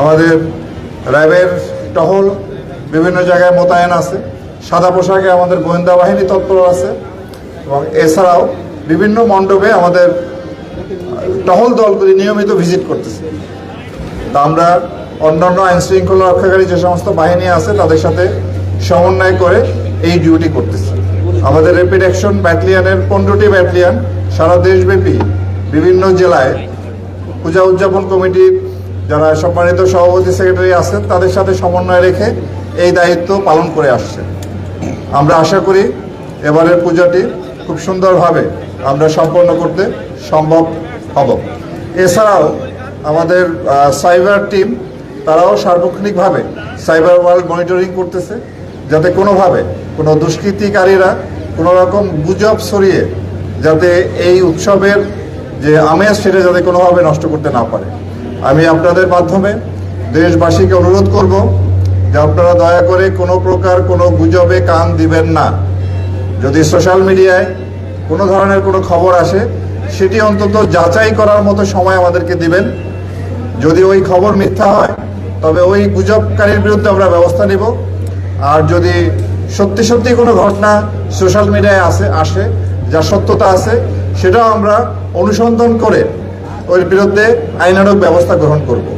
আমাদের র্যাবের টহল বিভিন্ন জায়গায় মোতায়েন আছে। সাদা পোশাকে আমাদের গোয়েন্দা বাহিনী তৎপর আছে এবং এছাড়াও বিভিন্ন মণ্ডপে আমাদের টহল দলগুলি নিয়মিত ভিজিট করতেছে। তা আমরা অন্যান্য আইন শৃঙ্খলা রক্ষাকারী যে সমস্ত বাহিনী আছে, তাদের সাথে সমন্বয় করে এই ডিউটি করতেছি। আমাদের র্যাপিড অ্যাকশন ব্যাটালিয়নের পনেরোটি ব্যাটালিয়ন সারা দেশব্যাপী বিভিন্ন জেলায় পূজা উদযাপন কমিটির যারা সম্মানিত সভাপতি সেক্রেটারি আছেন, তাদের সাথে সমন্বয় রেখে এই দায়িত্ব পালন করে আসছে। আমরা আশা করি এবারের পূজাটি খুব সুন্দরভাবে আমরা সম্পন্ন করতে সম্ভব হব। এছাড়াও আমাদের সাইবার টিম, তারাও সার্বক্ষণিকভাবে সাইবার ওয়ার্ল্ড মনিটরিং করতেছে, যাতে কোনোভাবে কোনো দুষ্কৃতিকারীরা কোনো রকম গুজব ছড়িয়ে যাতে এই উৎসবের যে আমেজ সেটা যাতে কোনোভাবে নষ্ট করতে না পারে। আমি আপনাদের মাধ্যমে দেশবাসীকে অনুরোধ করব যে আপনারা দয়া করে কোনো প্রকার কোনো গুজবে কান দিবেন না। যদি সোশ্যাল মিডিয়ায় কোনো ধরনের কোনো খবর আসে, সেটি অন্তত যাচাই করার মতো সময় আমাদেরকে দিবেন। যদি ওই খবর মিথ্যা হয়, তবে ওই গুজবকারীর বিরুদ্ধে আমরা ব্যবস্থা নিব। আর যদি সত্যি সত্যি কোনো ঘটনা সোশ্যাল মিডিয়ায় আসে আসে যার সত্যতা আছে, সেটাও আমরা অনুসন্ধান করে ওর বিরুদ্ধে আইনানুগ ব্যবস্থা গ্রহণ করব।